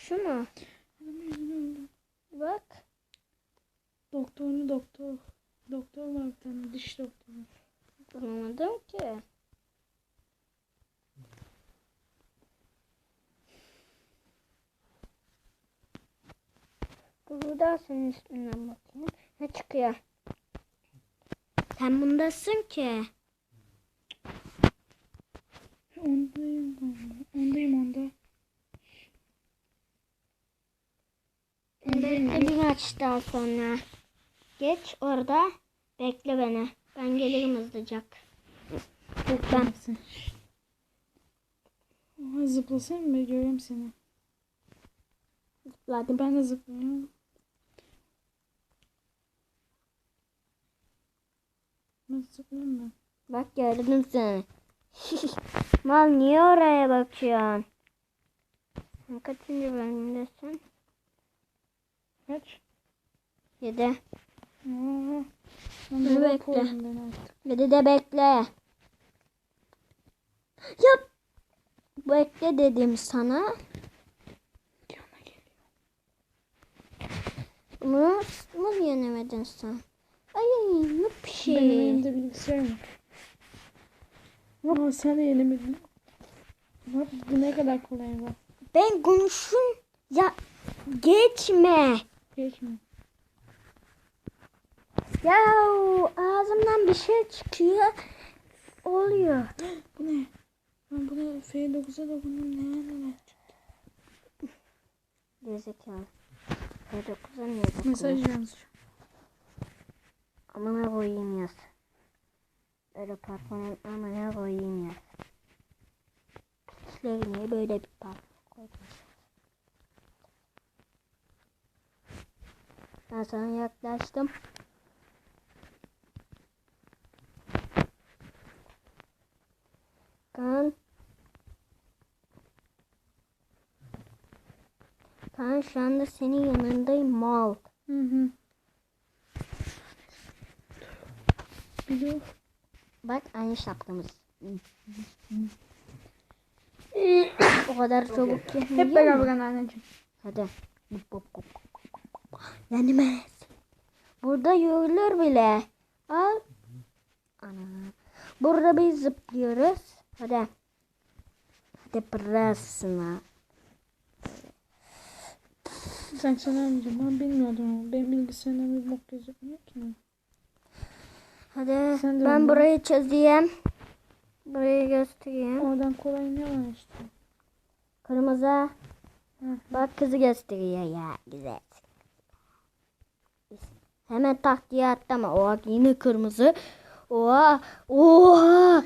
Şu mu? Bak. Doktorlu doktor. Doktor var bir tane diş doktoru. Bulamadım ki. Burada senin üstünden bakayım. Ne çıkıyor? Sen bundasın ki. Maçtan sonra. Geç orada. Bekle beni. Ben gelirim hızlıca. Lütfen. Neyse. Oha zıplasana mı? Görüyorum seni. Zıpladım. Ben de zıplıyorum. Ben zıplıyorum ben. Bak gördüm seni. Mal niye oraya bakıyorsun? Kaçıncı bölümdesin? Kaç? Yedi. Dur de bekle. Yedi de bekle. Yap. Bekle dedim sana. Bunu bunu yenemedin sen. Ay ne bir Benim şey. elimde bilgisayar mı? Aa sen de yenemedin. Bak bu ne kadar kolay bak. Ben konuşun. Ya geçme. Geçme. Ya ağzımdan bir şey çıkıyor. Oluyor. Bu ne? Ben buna F9'a da bunun ne ne Gerizekalı. F9'a niye bakıyorsun? Mesaj yazıyor. Amına koyayım yaz. Böyle parfüm amına koyayım yaz. Pisler niye böyle bir parfüm koydun? Ben sana yaklaştım. Kan. Kan şu anda senin yanındayım mal. Hı hı. Bak aynı şapkamız. o kadar çabuk ki. Hep beraber anneciğim. Hadi. Yenmez. Burada yürülür bile. Al. Ana. Burada biz zıplıyoruz. Hadi. Hadi burasına. Sen sana anneciğim ben bilmiyordum benim bilgisayarımda bir bok gözükmüyor ki. Hadi Sen ben burayı çözeyim. Burayı göstereyim. Oradan kolay ne var işte. Kırmızı. Hı. Bak kızı gösteriyor ya. Güzel. Hemen taktiğe atlama. Oha yine kırmızı. Oha. Oha.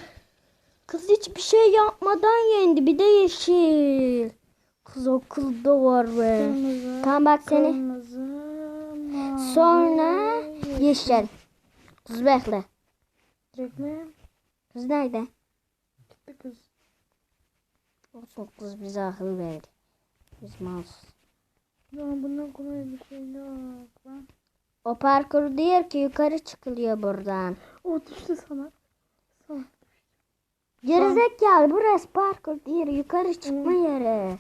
Kız hiçbir şey yapmadan yendi. Bir de yeşil. Kız okulda var be. Kırmızı. Tamam bak seni. Kırmızı. Mavi. Sonra yeşil. Kız bekle. Direkt ne? Kız nerede? Gitti kız. Olsun kız bize akıl verdi. Biz malız. Ya bundan kolay bir şey yok lan. O parkur diyor ki yukarı çıkılıyor buradan. O düştü sana. Sana. Gerizekalı burası parkur değil yukarı çıkma yeri.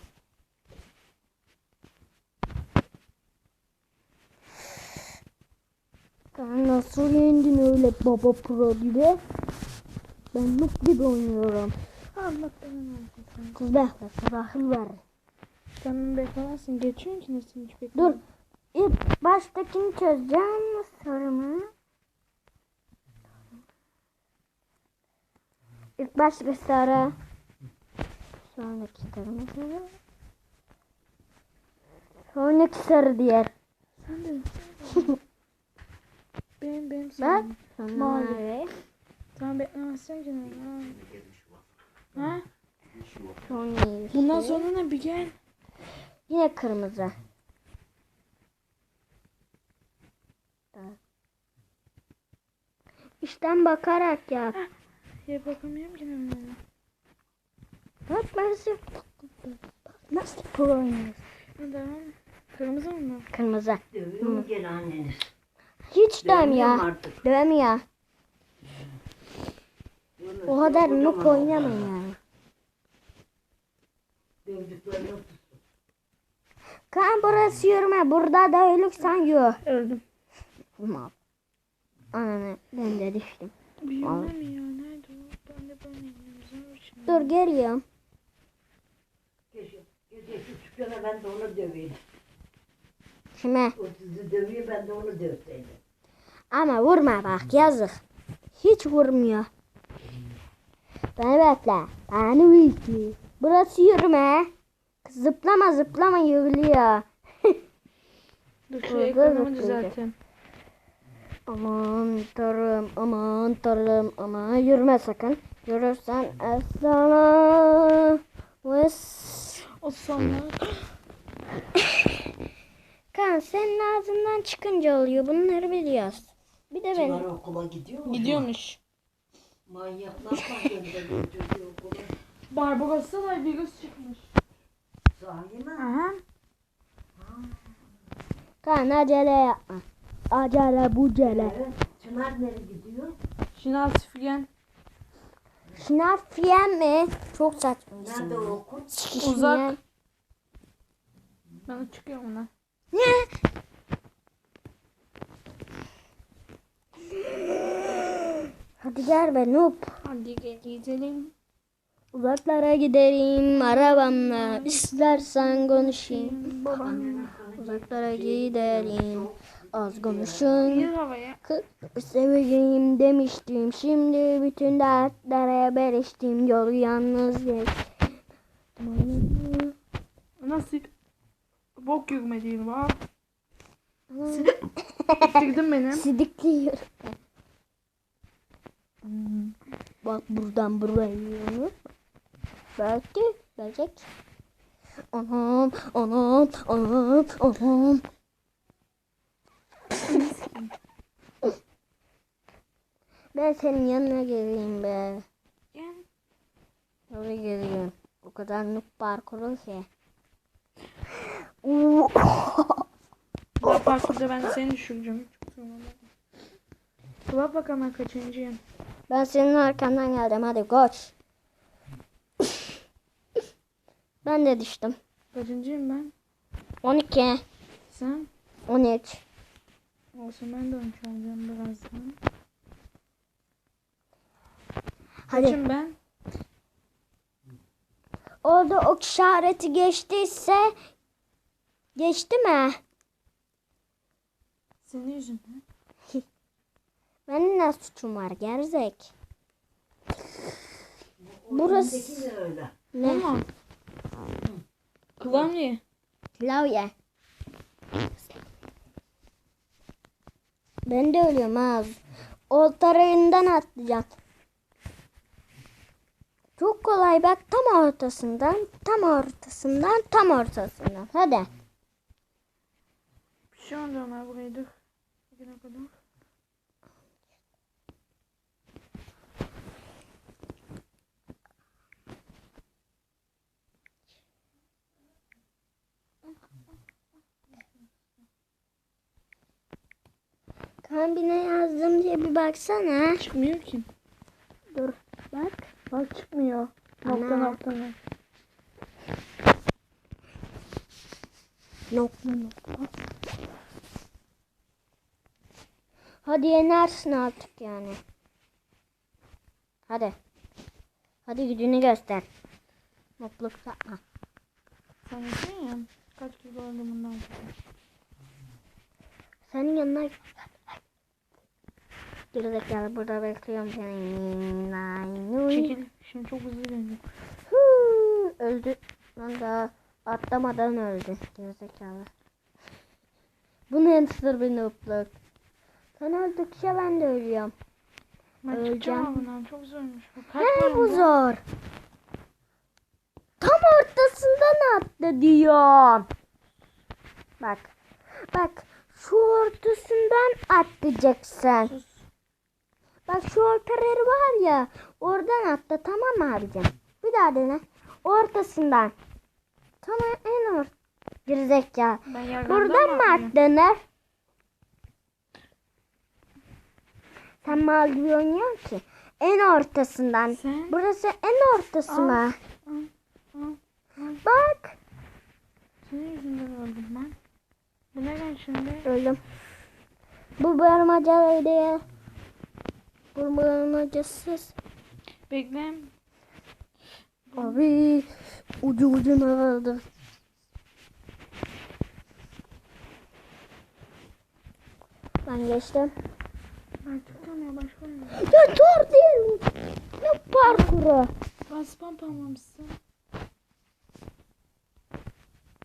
Sen nasıl yendin öyle baba pro gibi? Ben noob gibi oynuyorum. Allah belanı. Kız bekle kız akıl ver. Sen beklemezsin. Geçiyorsun ki nasıl hiç Dur. İlk baştakini çözeceğim sorumu. İlk baştaki sarı. Sonraki kırmızı. Sonraki sarı diğer. Sen de. benim benim Bak. sen. Sonra Mavi. Tamam beklemezsen canım. Ha? ha? Sonra. Bundan sonra ne bir gel. Yine kırmızı. İşten bakarak yap. Ya bakamıyorum ki ne böyle. Bak nasıl nasıl pro oynuyorsun? Ne devam? Kırmızı mı? Kırmızı. Dövüyor mu gene anneniz? Hiç Dövmüyor dövmüyor. Bunu O kadar oldu. oynamayın yani. Dövdüklerini. Kan burası yürüme. Burada da ölürsen yok. Öldüm. Mal. Ananı ben de düştüm. Mi ya? Nerede o? Ben de ben şimdi. Dur geliyorum. Gece, gece küçükken ben de onu döveyim. Şimdi O sizi dövüyor ben de onu dövseydim. ama vurma bak yazık. Hiç vurmuyor. Beni bekle. Beni bekle. Burası yürüme. Zıplama zıplama yürüyor. Dur şu ekranımı düzelteyim. Aman tanrım aman tanrım aman yürüme sakın. Yürürsen sana. Vız. O sonra. Kan senin ağzından çıkınca oluyor. Bunları biliyoruz. Bir de Çınar ben. okula gidiyor mu? Gidiyormuş. Manyak ne yapmak gönderiyor çocuğu okula? Barbaros'ta da virüs çıkmış. Sahi mi? Aha. Kan acele yapma. Acele bucele. Çınar nereye gidiyor? Şinal Süfgen. Şınav fiyen mi? Çok saçma Nerede o okul? Uzak. Ben çıkıyorum ona. Ne? Hadi gel be noob. Hadi gel gidelim. Uzaklara giderim arabamla. İstersen konuşayım. Babam. Uzaklara gidelim. Az konuşun. Seveceğim demiştim. Şimdi bütün dertlere beriştim. Yolu yalnız geç. Nasıl? Bok yürümediğin var. Bitirdin beni. Sidikliyor. Bak buradan buraya yürü. Belki, belki. Anam, anam, anam, anam. Ben senin yanına geleyim be. Gel. Oraya geleyim. O kadar noob parkuru ki. Bu parkurda ben seni düşüreceğim. Çok sonra. Bak ben kaçıncıyım. Ben senin arkandan geldim. Hadi koş. ben de düştüm. Kaçıncıyım ben? 12, Sen? 13. Olsun ben de 13 olacağım birazdan. Hadi. Kaçım ben? Orada ok işareti geçtiyse geçti mi? Senin yüzünden. Benim ne suçum var gerizek? O Burası-. Ne? Ama. Klavye. Klavye. Ben de ölüyorum ha. Oltarayından atlayacağım. Çok kolay bak tam ortasından, tam ortasından, tam ortasından. Hadi. Bir şey oldu ama buraya dur. Bugüne kadar. Kambine yazdım diye bir baksana. Çıkmıyor ki. Dur bak. Bak çıkmıyor. Nokta Ana. nokta nokta. Nokta nokta. Hadi yenersin artık yani. Hadi. Hadi gücünü göster. Mutluluk yapma. Sen ya. Kaç kez öldüm bundan sonra. Senin yanına Gerizekalı burada bekliyorum seni. Çekil. Şimdi çok hızlı dönüyor. Öldü. Lan daha atlamadan öldü. Gerizekalı. Bu ne sır bir noobluk. Sen öldükçe ben de ölüyorum. Ben Öleceğim. bundan. Çok zormuş. Var bu zor. Tam ortasından attı diyorum. Bak. Bak. Şu ortasından atlayacaksın. Sus. Bak şu orta yeri var ya. Oradan atla tamam mı abicim? Bir daha dene. Ortasından. Tamam en or. Ben yerden Buradan mı atlanır? Sen mal gibi oynuyorsun ki. En ortasından. Sen? Burası en ortası mı? Al, al, al. Bak. Senin yüzünden öldüm ben. Bu ne ben şimdi? Öldüm. Bu barmaca değil. Bu barmacasız. Bekle. Abi ucu ucuna aldı. Ben geçtim. Ben tutamıyorum başka. Ya zor değil. Ne parkuru? Ben spam parmamışsın.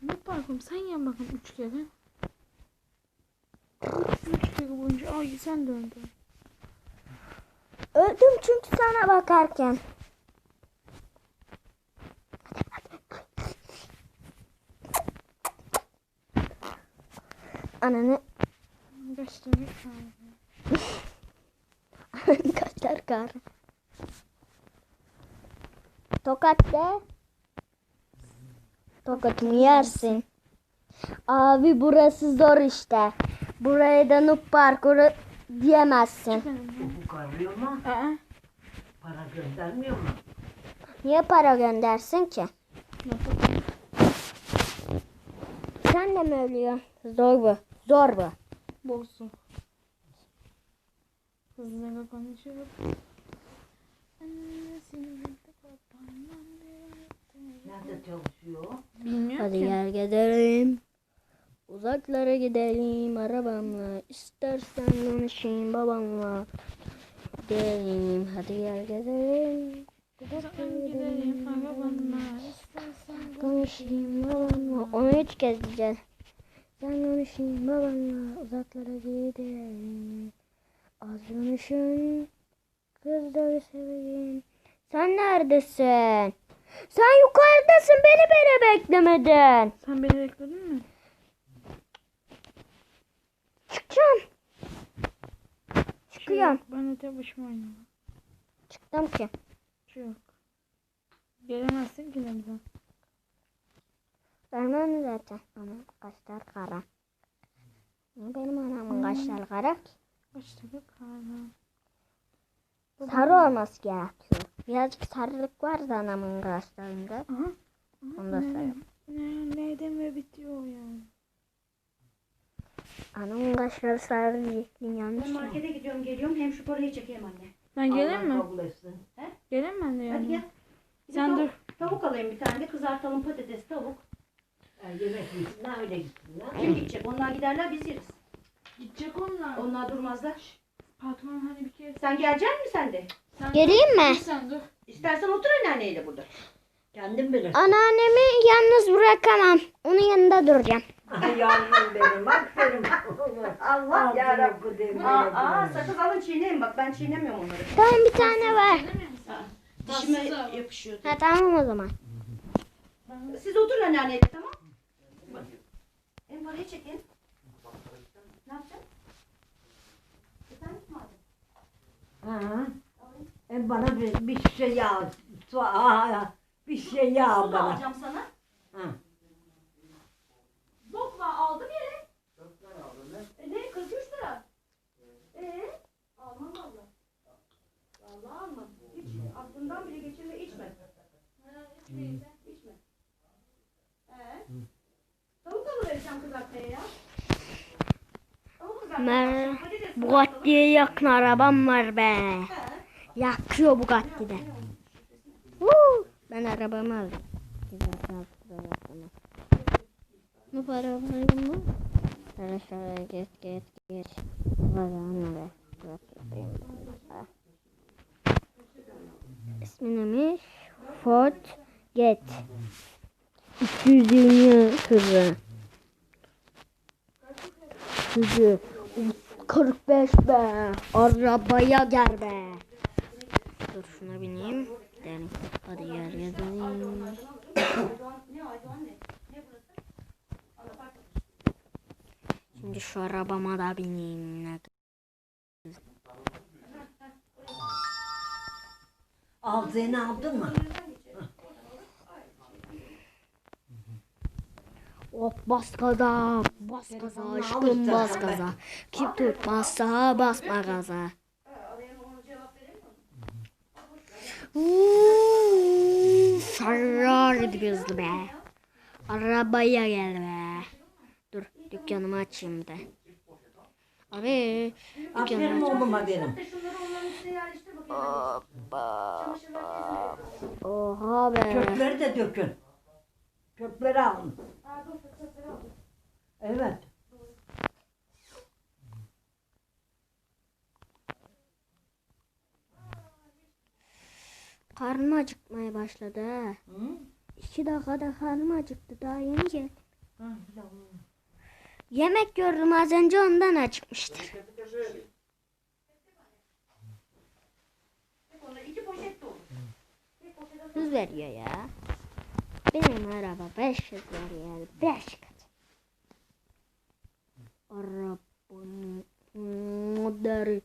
Ne parkurum sen yan bakalım üç kere. Üç, üç kere boyunca ay sen de öldün. Öldüm çünkü sana bakarken. Ananı Kaç tane kaldı? kaçar kar. Tokat de. Tokatımı yersin. Abi burası zor işte. Buraya da noob parkuru diyemezsin. Arıyor mu? Aa. Para göndermiyor mu? Niye para göndersin ki? Sen de mi ölüyorsun? Zor bu. Zor bu. Bozdu. Hızlıca konuşuyorum. Nerede çalışıyor? Bilmiyorum Hadi ki. gel gidelim. Uzaklara gidelim arabamla. İstersen konuşayım babamla. Gidelim. Hadi gel gidelim. Gidelim arabanla. İstersen Konuşayım babamla. Onu üç kez diyeceğiz. Sen konuşayım babamla. Uzaklara gidelim. Az konuşun. Kızları seveyim. Sen neredesin? Sen yukarıdasın. Beni beni beklemedin. Sen beni bekledin mi? Çıkacağım. Çıkıyorum. Ben de tek başıma oynuyorum. Çıktım ki. Yok. Gelemezsin ki de bize. Vermem zaten. Anam kaşlar kara. Benim anamın kaşları kara ki? Tane kaldı? Sarı olması gerekiyor. Birazcık sarılık var da anamın kaşlarında. Aha. Onu da sarı. Ne, neyden ve bitiyor yani. Anamın kaşları sarı diyecektin yanlış Ben mı? markete gidiyorum geliyorum hem şu parayı çekeyim anne. Ben geleyim Allah mi? kabul etsin. Geleyim ben de Hadi yani. gel. Bir de Sen tav- dur. Tavuk alayım bir tane de kızartalım patates tavuk. Yani yemek yesinler öyle gitsinler. Kim gidecek? Onlar giderler biz yeriz. Gidecek onlar. Onlar durmazlar. Patron hani bir kere. Sen gelecek misin sen de? Sen Geleyim mi? Sen dur. İstersen otur anneanneyle burada. Kendin bilir. Anneannemi yalnız bırakamam. Onun yanında duracağım. Yavrum benim. Aferin. Allah yarabbim. Aa, aa sakız alın çiğneyin bak ben çiğnemiyorum onları. Tamam bir tane var. Dişime Tatsız abi. yapışıyor. Ha tamam o zaman. Siz oturun anneanneyle tamam. Hem parayı çekin. Ne yapacaksın? Efendim madem. Ha. E bana bir, bir şey yağ. Su, aa, bir şey yağ Su da bana. alacağım sana. Ha. Bok var aldım yere. E ne 43 lira. Ee? Almam valla. Valla almam. Hiç aklından bile geçirme içme. İçme. Ee? Tavuk alıvereceğim kızartmaya ya. Tavuk kızartmaya. Mer alacağım, patates kızartalım. Bugatti'ye yakın arabam var be. He. Yakıyor Bugatti'de. Woo! Ben arabamı aldım. Bu para var mı? Şöyle şöyle geç geç geç. Kazanı be. İsmi neymiş? Ford Get. 220 hızı. Hızı. 45 be. Arabaya gel be. Dur şuna bineyim. Gidelim. Hadi gel gidelim. Aydoğan, Ne Aydoğan ne? Ne burası? Anapart. Şimdi şu arabama da bineyim. Ne- Aldığını aldın mı? Hop bas gaza. Bas gaza aşkım bas gaza. Kim tutmazsa basma gaza. Ferrari hızlı be. Arabaya gel be. Dükkanımı açayım da. Abi Aferin oğluma benim. Temizle. Oha be. Çöpleri de dökün. Çöpleri alın. Evet. Karnım acıkmaya başladı. Hı? İki dakikada karnım acıktı daha yeni geldim. Hı. Yemek gördüm az önce ondan poşete Hız veriyor ya. Benim araba 500 veriyor. 5 kat. Arabanın moderi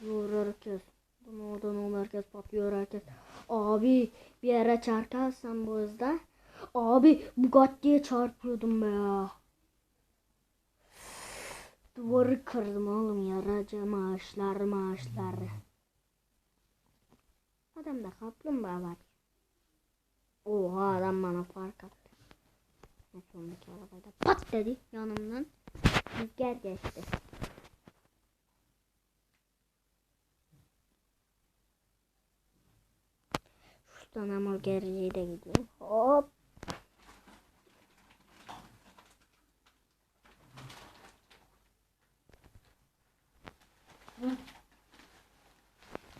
diyor herkes. Bunu oradan herkes patlıyor herkes. Abi bir yere çarparsam bu hızda. Abi Bugatti'ye çarpıyordum be ya. Duvarı kırdım oğlum yaracı maaşlar maaşlar. Adamda kaplumbağa var. Oha adam bana fark attı. En sondaki arabayla pat dedi yanımdan. Rüzgar geçti. Şuradan hamburgerciye de gideyim. Hop.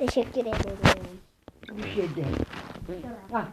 Teşekkür ederim. Bir şey değil. Ah,